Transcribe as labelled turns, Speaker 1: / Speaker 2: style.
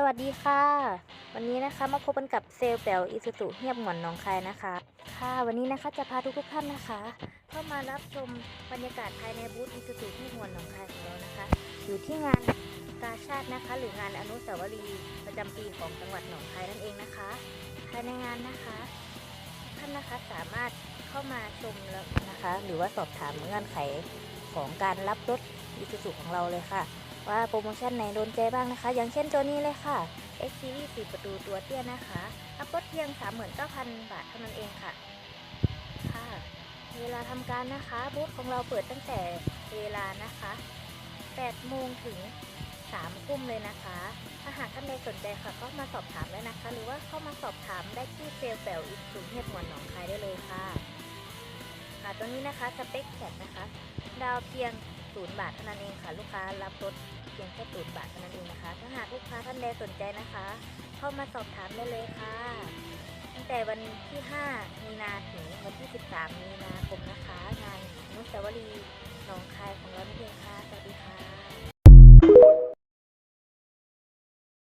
Speaker 1: สวัสดีค่ะ วันนี้นะคะมาพบกันกับเซลล์แป๋วอิสุสุเงียบหงอนหนองคายนะคะ ค่ะวันนี้นะคะจะพาทุกทุกท่านนะคะ เข้ามารับชมบรรยากาศภายในบูธอิสุสุเงียบหงอนหนองคายของเรานะคะ อยู่ที่งานกาชาตินะคะ หรืองานอนุสาวรีย์ประจำปีของจังหวัดหนองคายนั่นเองนะคะ ภายในงานนะคะท่านนะคะสามารถเข้ามาชมแล้วนะคะ หรือว่าสอบถามเงื่อนไขของการรับรถอิสุสุของเราเลยค่ะ ว่าโปรโมชั่นไหนโดนใจบ้างนะคะ อย่างเช่นตัวนี้เลยค่ะ X Series 4ประตูตัวเตี้ยนะคะรับรถเพียง 39,000 บาทเท่านั้นเองค่ะ ค่ะ เวลาทำการนะคะบูธของเราเปิดตั้งแต่เวลานะคะ8โมงถึง3ทุ่มเลยนะคะ ถ้าหากท่านใดสนใจค่ะก็มาสอบถามได้นะคะ หรือว่าเข้ามาสอบถามได้ที่เซลล์แปวอีกสูงเฮียดหวนหนองคายได้เลยค่ะ ค่ะ ตัวนี้นะคะสเปคแคปนะคะ ดาวเพียง 0บาทเท่านั้นเองค่ะ ลูกค้ารับรถเพียงแค่0บาทเท่านั้นเองนะคะ ถ้าหากลูกค้าท่านใดสนใจนะคะ เข้ามาสอบถามได้เลยค่ะ ตั้งแต่วันที่ 5 มีนาถึงวันที่ 13 มีนาคมนะคะ งานนุสาวรีย์หนองคายของเรานี่เองค่ะ